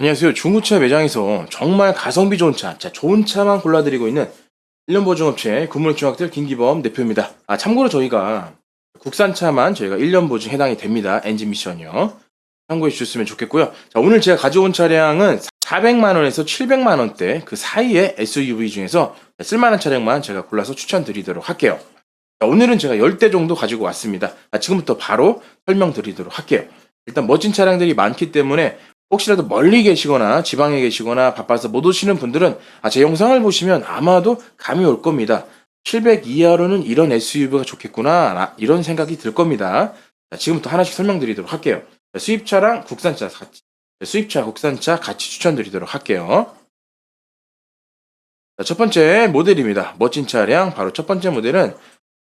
안녕하세요. 중고차 매장에서 정말 가성비 좋은 차, 자, 좋은 차만 골라드리고 있는 1년 보증업체 구물중학들 김기범 대표입니다. 아, 참고로 저희가 국산차만 저희가 1년 보증 해당이 됩니다. 엔진 미션이요. 참고해 주셨으면 좋겠고요. 자, 오늘 제가 가져온 차량은 400만원에서 700만원대 그 사이의 SUV 중에서 쓸만한 차량만 제가 골라서 추천드리도록 할게요. 자, 오늘은 제가 10대 정도 가지고 왔습니다. 아, 지금부터 바로 설명드리도록 할게요. 일단 멋진 차량들이 많기 때문에 혹시라도 멀리 계시거나 지방에 계시거나 바빠서 못 오시는 분들은 아, 제 영상을 보시면 아마도 감이 올 겁니다. 700 이하로는 이런 SUV가 좋겠구나 아, 이런 생각이 들 겁니다. 자, 지금부터 하나씩 설명드리도록 할게요. 자, 수입차랑 국산차 같이 자, 수입차 국산차 같이 추천드리도록 할게요. 자, 첫 번째 모델입니다. 멋진 차량 바로 첫 번째 모델은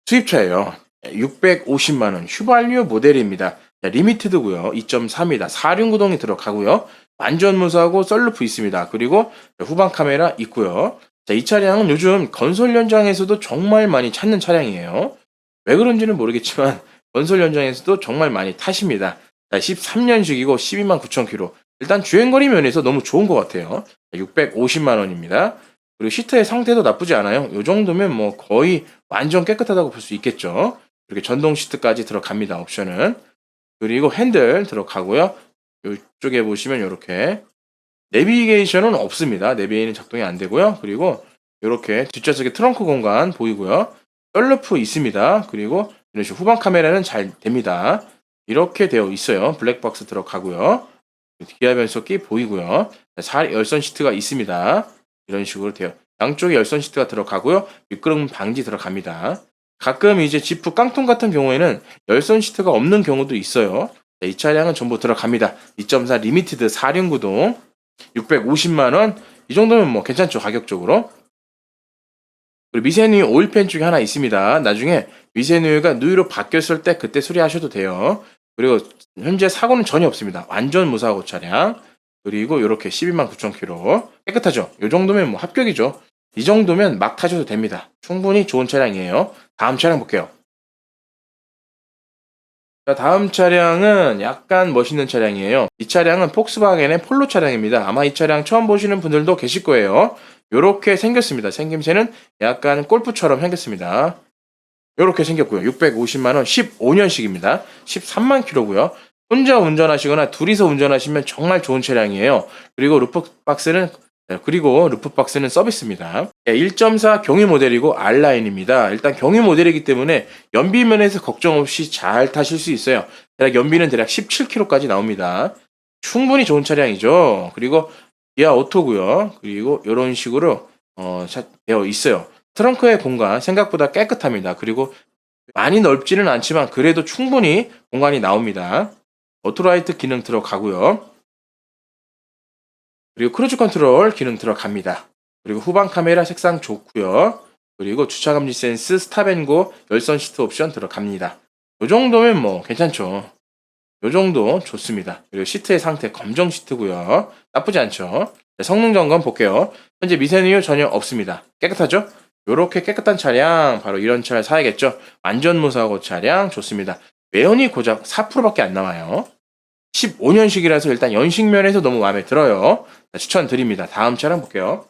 수입차예요. 650만 원 휘발유 모델입니다. 자, 리미티드고요. 2.3이다. 4륜구동이 들어가고요. 완전 무사하고 썰루프 있습니다. 그리고 후방 카메라 있고요. 자, 이 차량은 요즘 건설 현장에서도 정말 많이 찾는 차량이에요. 왜 그런지는 모르겠지만 건설 현장에서도 정말 많이 타십니다. 자, 13년식이고 12만 9천 킬로. 일단 주행거리 면에서 너무 좋은 것 같아요. 650만 원입니다. 그리고 시트의 상태도 나쁘지 않아요. 이 정도면 뭐 거의 완전 깨끗하다고 볼 수 있겠죠. 이렇게 전동 시트까지 들어갑니다. 옵션은. 그리고 핸들 들어가고요. 이쪽에 보시면 이렇게 내비게이션은 없습니다. 내비게이션 작동이 안 되고요. 그리고 이렇게 뒷좌석에 트렁크 공간 보이고요. 썰루프 있습니다. 그리고 이런 식으로 후방 카메라는 잘 됩니다. 이렇게 되어 있어요. 블랙박스 들어가고요. 기아 변속기 보이고요. 살 열선 시트가 있습니다. 이런 식으로 돼요. 양쪽에 열선 시트가 들어가고요. 미끄럼 방지 들어갑니다. 가끔 이제 지프 깡통 같은 경우에는 열선 시트가 없는 경우도 있어요. 자, 이 차량은 전부 들어갑니다. 2.4 리미티드 4륜 구동 650만 원. 이 정도면 뭐 괜찮죠 가격적으로. 그리고 미세누유 오일팬 쪽에 하나 있습니다. 나중에 미세누유가 누유로 바뀌었을 때 그때 수리하셔도 돼요. 그리고 현재 사고는 전혀 없습니다. 완전 무사고 차량. 그리고 이렇게 12만 9천 킬로 깨끗하죠. 이 정도면 뭐 합격이죠. 이 정도면 막 타셔도 됩니다. 충분히 좋은 차량이에요. 다음 차량 볼게요. 자, 다음 차량은 약간 멋있는 차량이에요. 이 차량은 폭스바겐의 폴로 차량입니다. 아마 이 차량 처음 보시는 분들도 계실 거예요. 요렇게 생겼습니다. 생김새는 약간 골프처럼 생겼습니다. 요렇게 생겼고요. 650만원 15년식입니다. 13만 킬로고요. 혼자 운전하시거나 둘이서 운전하시면 정말 좋은 차량이에요. 그리고 루프박스는 네, 그리고 루프박스는 서비스입니다. 1.4 경유 모델이고 R라인입니다. 일단 경유 모델이기 때문에 연비 면에서 걱정 없이 잘 타실 수 있어요. 대략 연비는 대략 17km까지 나옵니다. 충분히 좋은 차량이죠. 그리고 기아 오토고요. 그리고 이런 식으로 어, 차- 되어 있어요. 트렁크의 공간 생각보다 깨끗합니다. 그리고 많이 넓지는 않지만 그래도 충분히 공간이 나옵니다. 오토라이트 기능 들어가고요. 그리고 크루즈 컨트롤 기능 들어갑니다. 그리고 후방 카메라 색상 좋고요. 그리고 주차 감지 센스, 스탑앤고, 열선 시트 옵션 들어갑니다. 요 정도면 뭐 괜찮죠. 요 정도 좋습니다. 그리고 시트의 상태 검정 시트고요. 나쁘지 않죠. 네, 성능 점검 볼게요. 현재 미세누유 전혀 없습니다. 깨끗하죠? 요렇게 깨끗한 차량 바로 이런 차를 사야겠죠. 완전 무사고 차량 좋습니다. 외연이 고작 4%밖에 안 나와요. 15년식이라서 일단 연식면에서 너무 마음에 들어요. 자, 추천드립니다. 다음 차량 볼게요.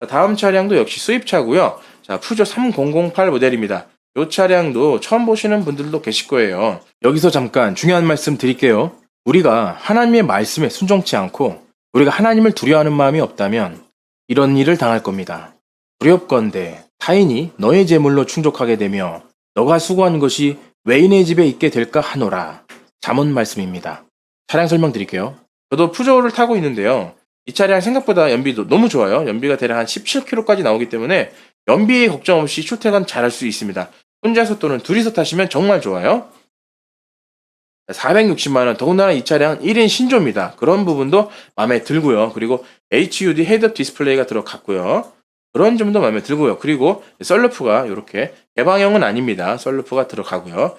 자, 다음 차량도 역시 수입차고요. 자, 푸조 3008 모델입니다. 이 차량도 처음 보시는 분들도 계실 거예요. 여기서 잠깐 중요한 말씀 드릴게요. 우리가 하나님의 말씀에 순종치 않고 우리가 하나님을 두려워하는 마음이 없다면 이런 일을 당할 겁니다. 두렵건대 타인이 너의 재물로 충족하게 되며 너가 수고한 것이 외인의 집에 있게 될까 하노라. 잠언 말씀입니다. 차량 설명드릴게요. 저도 푸조를 타고 있는데요. 이 차량 생각보다 연비도 너무 좋아요. 연비가 대략 한 17km까지 나오기 때문에 연비에 걱정 없이 출퇴근 잘할 수 있습니다. 혼자서 또는 둘이서 타시면 정말 좋아요. 460만원, 더군다나 이 차량 1인 신조입니다. 그런 부분도 마음에 들고요. 그리고 HUD 헤드업 디스플레이가 들어갔고요. 그런 점도 마음에 들고요. 그리고 썰루프가 이렇게 개방형은 아닙니다. 썰루프가 들어가고요.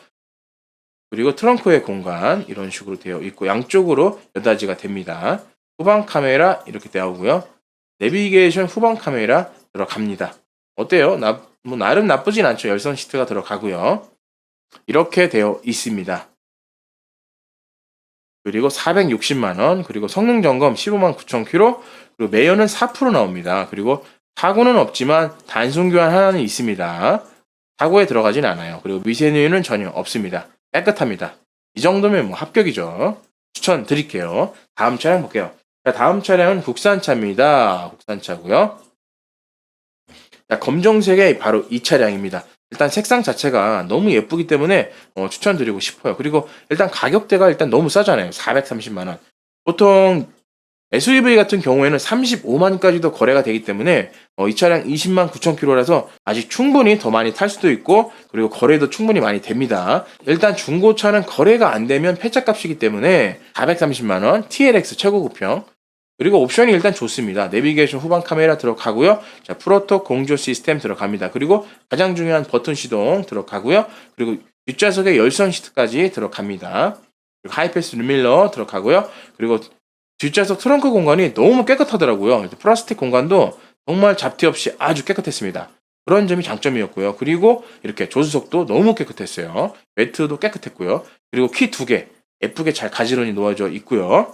그리고 트렁크의 공간 이런 식으로 되어 있고 양쪽으로 여닫이가 됩니다. 후방 카메라 이렇게 나오고요. 내비게이션 후방 카메라 들어갑니다. 어때요? 나, 뭐 나름 나쁘진 않죠. 열선 시트가 들어가고요. 이렇게 되어 있습니다. 그리고 460만 원, 그리고 성능 점검 15만 9천 킬로, 그리고 매연은 4% 나옵니다. 그리고 사고는 없지만 단순 교환 하나는 있습니다. 사고에 들어가진 않아요. 그리고 미세누유는 전혀 없습니다. 깨끗합니다. 이 정도면 뭐 합격이죠. 추천 드릴게요. 다음 차량 볼게요. 자, 다음 차량은 국산차입니다. 국산차고요. 자, 검정색의 바로 이 차량입니다. 일단 색상 자체가 너무 예쁘기 때문에 어, 추천드리고 싶어요. 그리고 일단 가격대가 일단 너무 싸잖아요. 430만 원. 보통 SUV 같은 경우에는 35만까지도 거래가 되기 때문에 어, 이 차량 20만 9천 킬로라서 아직 충분히 더 많이 탈 수도 있고 그리고 거래도 충분히 많이 됩니다. 일단 중고차는 거래가 안 되면 폐차값이기 때문에 430만 원 TLX 최고 급형 그리고 옵션이 일단 좋습니다. 내비게이션 후방 카메라 들어가고요. 자, 프로토 공조 시스템 들어갑니다. 그리고 가장 중요한 버튼 시동 들어가고요. 그리고 뒷좌석에 열선 시트까지 들어갑니다. 하이패스 루밀러 들어가고요. 그리고 뒷좌석 트렁크 공간이 너무 깨끗하더라고요. 플라스틱 공간도 정말 잡티 없이 아주 깨끗했습니다. 그런 점이 장점이었고요. 그리고 이렇게 조수석도 너무 깨끗했어요. 매트도 깨끗했고요. 그리고 키 두 개 예쁘게 잘 가지런히 놓아져 있고요.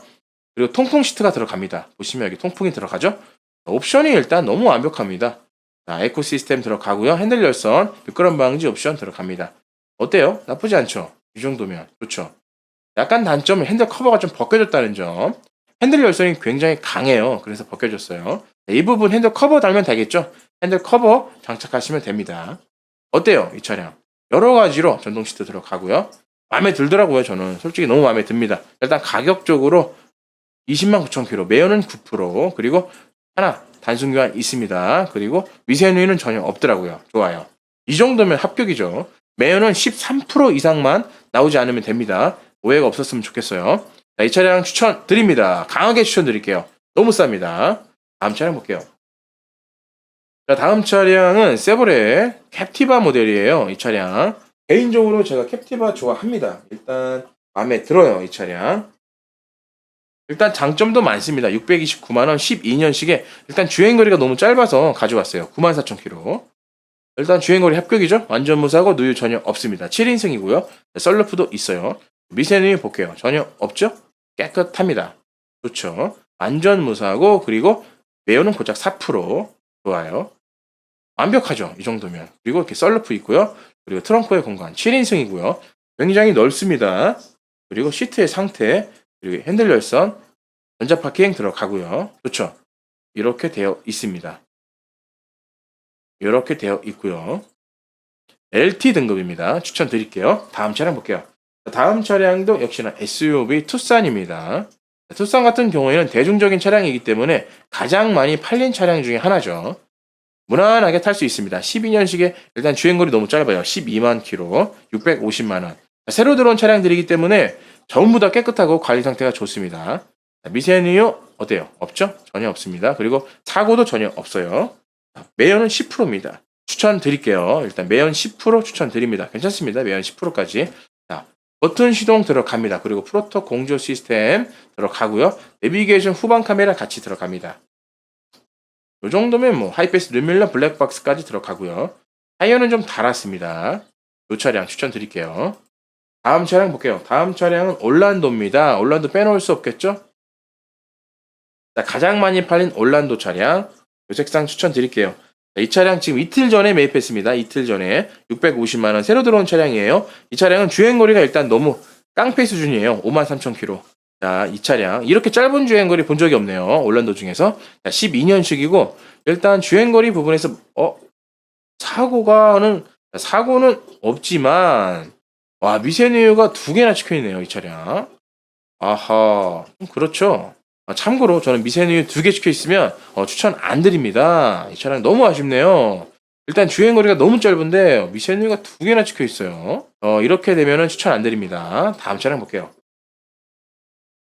그리고 통풍 시트가 들어갑니다. 보시면 여기 통풍이 들어가죠? 옵션이 일단 너무 완벽합니다. 자, 에코 시스템 들어가고요. 핸들 열선, 미끄럼 방지 옵션 들어갑니다. 어때요? 나쁘지 않죠? 이 정도면 좋죠. 약간 단점은 핸들 커버가 좀 벗겨졌다는 점. 핸들 열선이 굉장히 강해요. 그래서 벗겨졌어요. 자, 이 부분 핸들 커버 달면 되겠죠? 핸들 커버 장착하시면 됩니다. 어때요? 이 차량. 여러 가지로 전동 시트 들어가고요. 마음에 들더라고요. 저는 솔직히 너무 마음에 듭니다. 일단 가격적으로 20만 9천 킬로, 매연은 9%, 그리고 하나 단순 교환 있습니다. 그리고 미세누이는 전혀 없더라고요. 좋아요. 이 정도면 합격이죠. 매연은 13% 이상만 나오지 않으면 됩니다. 오해가 없었으면 좋겠어요. 자, 이 차량 추천 드립니다. 강하게 추천 드릴게요. 너무 쌉니다. 다음 차량 볼게요. 자, 다음 차량은 세보레 캡티바 모델이에요. 이 차량. 개인적으로 제가 캡티바 좋아합니다. 일단 마음에 들어요. 이 차량. 일단 장점도 많습니다. 629만원 12년식에 일단 주행거리가 너무 짧아서 가져왔어요. 94,000km. 일단 주행거리 합격이죠. 완전 무사고 누유 전혀 없습니다. 7인승이고요. 썰루프도 있어요. 미세누이 볼게요. 전혀 없죠? 깨끗합니다. 좋죠. 완전 무사하고 그리고 매연은 고작 4% 좋아요. 완벽하죠. 이 정도면. 그리고 이렇게 썰루프 있고요. 그리고 트렁크의 공간 7인승이고요. 굉장히 넓습니다. 그리고 시트의 상태 그리고 핸들 열선, 전자 파킹 들어가고요. 좋죠. 이렇게 되어 있습니다. 이렇게 되어 있고요. LT 등급입니다. 추천드릴게요. 다음 차량 볼게요. 다음 차량도 역시나 SUV 투싼입니다. 투싼 같은 경우에는 대중적인 차량이기 때문에 가장 많이 팔린 차량 중에 하나죠. 무난하게 탈 수 있습니다. 12년식에 일단 주행거리 너무 짧아요. 12만 킬로, 650만 원. 새로 들어온 차량들이기 때문에 전부 다 깨끗하고 관리 상태가 좋습니다. 미세누유 어때요? 없죠? 전혀 없습니다. 그리고 사고도 전혀 없어요. 매연은 10%입니다. 추천드릴게요. 일단 매연 10% 추천드립니다. 괜찮습니다. 매연 10%까지. 자, 버튼 시동 들어갑니다. 그리고 프로토 공조 시스템 들어가고요. 내비게이션 후방 카메라 같이 들어갑니다. 이 정도면 뭐 하이패스 루밀러 블랙박스까지 들어가고요. 타이어는 좀 달았습니다. 이 차량 추천드릴게요. 다음 차량 볼게요. 다음 차량은 올란도입니다. 올란도 빼놓을 수 없겠죠? 자, 가장 많이 팔린 올란도 차량. 이 색상 추천드릴게요. 자, 이 차량 지금 이틀 전에 매입했습니다. 이틀 전에 650만 원 새로 들어온 차량이에요. 이 차량은 주행거리가 일단 너무 깡패 수준이에요. 53,000km. 자, 이 차량. 이렇게 짧은 주행거리 본 적이 없네요. 올란도 중에서. 자, 12년식이고, 일단 주행거리 부분에서, 어, 사고가는, 사고는 없지만, 와, 미세누유가 두 개나 찍혀 있네요, 이 차량. 아하, 좀 그렇죠. 아, 참고로 저는 미세누유 두개 찍혀 있으면 어, 추천 안 드립니다. 이 차량 너무 아쉽네요. 일단 주행 거리가 너무 짧은데 미세누유가 두 개나 찍혀 있어요. 어, 이렇게 되면은 추천 안 드립니다. 다음 차량 볼게요.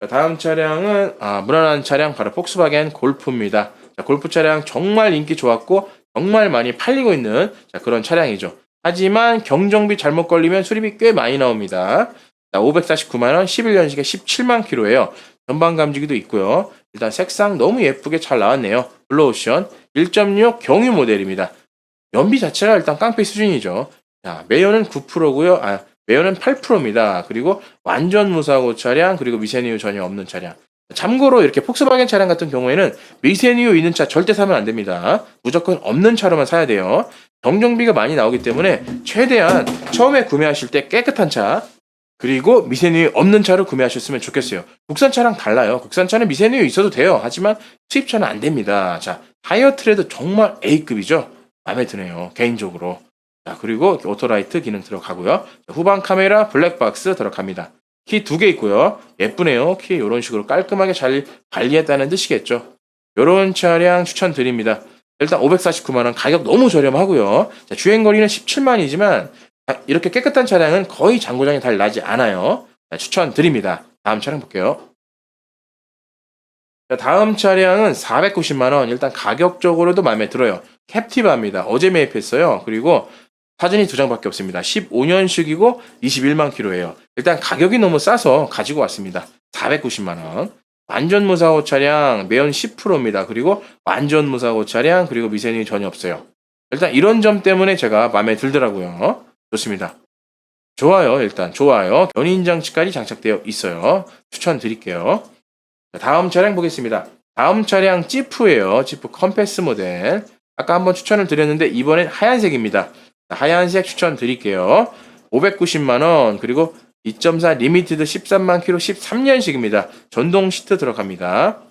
자, 다음 차량은 아, 무난한 차량 바로 폭스바겐 골프입니다. 자, 골프 차량 정말 인기 좋았고 정말 많이 팔리고 있는 자, 그런 차량이죠. 하지만 경정비 잘못 걸리면 수리비 꽤 많이 나옵니다. 549만원, 11년식에 17만 킬로예요. 전방 감지기도 있고요. 일단 색상 너무 예쁘게 잘 나왔네요. 블루오션 1.6 경유 모델입니다. 연비 자체가 일단 깡패 수준이죠. 자, 매연은 9%고요. 아, 매연은 8%입니다. 그리고 완전 무사고 차량 그리고 미세누유 전혀 없는 차량. 참고로 이렇게 폭스바겐 차량 같은 경우에는 미세누유 있는 차 절대 사면 안 됩니다. 무조건 없는 차로만 사야 돼요. 정정비가 많이 나오기 때문에 최대한 처음에 구매하실 때 깨끗한 차 그리고 미세누유 없는 차를 구매하셨으면 좋겠어요. 국산 차랑 달라요. 국산 차는 미세누유 있어도 돼요. 하지만 수입차는 안 됩니다. 자, 타이어 트레드 정말 A급이죠. 마음에 드네요. 개인적으로. 자, 그리고 오토라이트 기능 들어가고요. 자, 후방 카메라 블랙박스 들어갑니다. 키 두 개 있고요. 예쁘네요. 키 이런 식으로 깔끔하게 잘 관리했다는 뜻이겠죠. 이런 차량 추천드립니다. 일단 549만 원 가격 너무 저렴하고요. 자, 주행 거리는 17만이지만 이렇게 깨끗한 차량은 거의 장고장이 달 나지 않아요. 자, 추천드립니다. 다음 차량 볼게요. 자, 다음 차량은 490만원. 일단 가격적으로도 마음에 들어요. 캡티바입니다. 어제 매입했어요. 그리고 사진이 두 장밖에 없습니다. 15년식이고 21만 킬로예요. 일단 가격이 너무 싸서 가지고 왔습니다. 490만 원. 완전 무사고 차량 매연 10%입니다. 그리고 완전 무사고 차량 그리고 미세누이 전혀 없어요. 일단 이런 점 때문에 제가 마음에 들더라고요. 좋습니다. 좋아요. 일단 좋아요. 견인 장치까지 장착되어 있어요. 추천드릴게요. 자, 다음 차량 보겠습니다. 다음 차량 지프예요. 지프 컴패스 모델. 아까 한번 추천을 드렸는데 이번엔 하얀색입니다. 자, 하얀색 추천드릴게요. 590만원 그리고 2.4 리미티드 13만 킬로 13년식입니다. 전동 시트 들어갑니다.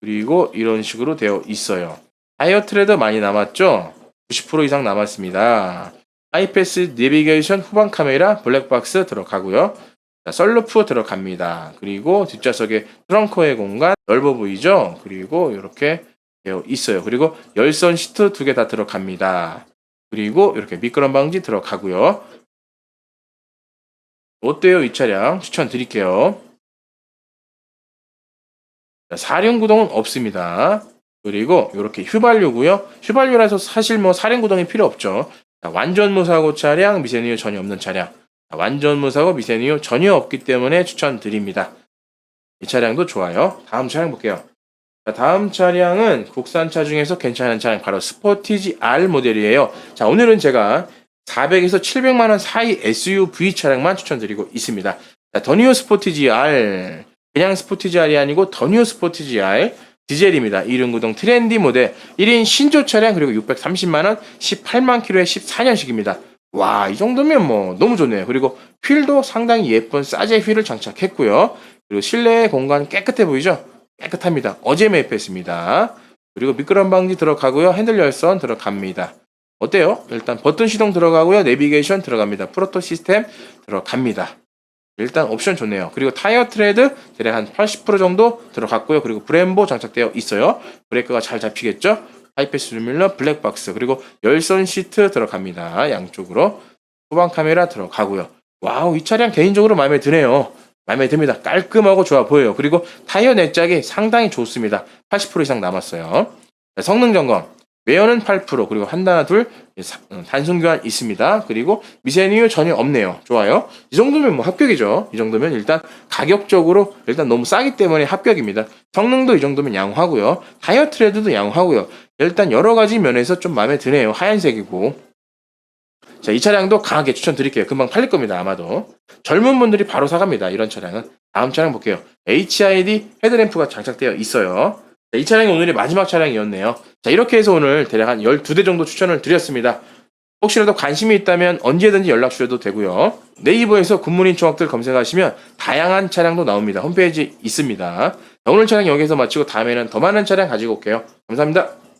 그리고 이런 식으로 되어 있어요. 타이어 트레드 많이 남았죠? 90% 이상 남았습니다. 아이패스 내비게이션 후방 카메라 블랙박스 들어가고요. 자, 썰루프 들어갑니다. 그리고 뒷좌석에 트렁크의 공간 넓어 보이죠? 그리고 이렇게 되어 있어요. 그리고 열선 시트 두 개 다 들어갑니다. 그리고 이렇게 미끄럼 방지 들어가고요. 어때요 이 차량 추천드릴게요. 자, 사륜구동은 없습니다. 그리고 이렇게 휘발유고요. 휘발유라서 사실 뭐 사륜구동이 필요 없죠. 자, 완전 무사고 차량 미세누유 전혀 없는 차량. 자, 완전 무사고 미세누유 전혀 없기 때문에 추천드립니다. 이 차량도 좋아요. 다음 차량 볼게요. 자, 다음 차량은 국산차 중에서 괜찮은 차량 바로 스포티지 R 모델이에요. 자, 오늘은 제가 400에서 700만 원 사이 SUV 차량만 추천드리고 있습니다. 자, 더뉴 스포티지 R 그냥 스포티지 R이 아니고 더뉴 스포티지 R 디젤입니다. 이륜구동 트렌디 모델 1인 신조 차량 그리고 630만 원 18만 킬로에 14년식입니다. 와, 이 정도면 뭐 너무 좋네요. 그리고 휠도 상당히 예쁜 싸제 휠을 장착했고요. 그리고 실내 공간 깨끗해 보이죠? 깨끗합니다. 어제 매입했습니다. 그리고 미끄럼 방지 들어가고요. 핸들 열선 들어갑니다. 어때요? 일단 버튼 시동 들어가고요. 내비게이션 들어갑니다. 프로토 시스템 들어갑니다. 일단 옵션 좋네요. 그리고 타이어 트레드 대략 한 80% 정도 들어갔고요. 그리고 브렘보 장착되어 있어요. 브레이크가 잘 잡히겠죠? 하이패스 루밀러 블랙박스 그리고 열선 시트 들어갑니다. 양쪽으로 후방 카메라 들어가고요. 와우 이 차량 개인적으로 마음에 드네요. 마음에 듭니다. 깔끔하고 좋아 보여요. 그리고 타이어 내짝이 상당히 좋습니다. 80% 이상 남았어요. 자, 성능 점검. 매연은 8% 그리고 한다나 둘 어, 단순 교환 있습니다. 그리고 미세누유 전혀 없네요. 좋아요. 이 정도면 뭐 합격이죠. 이 정도면 일단 가격적으로 일단 너무 싸기 때문에 합격입니다. 성능도 이 정도면 양호하고요. 타이어 트레드도 양호하고요. 일단 여러 가지 면에서 좀 마음에 드네요. 하얀색이고. 자, 이 차량도 강하게 추천드릴게요. 금방 팔릴 겁니다. 아마도. 젊은 분들이 바로 사갑니다. 이런 차량은. 다음 차량 볼게요. HID 헤드램프가 장착되어 있어요. 자, 이 차량이 오늘의 마지막 차량이었네요. 자, 이렇게 해서 오늘 대략 한 12대 정도 추천을 드렸습니다. 혹시라도 관심이 있다면 언제든지 연락 주셔도 되고요. 네이버에서 굿모닝 총학들 검색하시면 다양한 차량도 나옵니다. 홈페이지 있습니다. 자, 오늘 차량 여기서 마치고 다음에는 더 많은 차량 가지고 올게요. 감사합니다.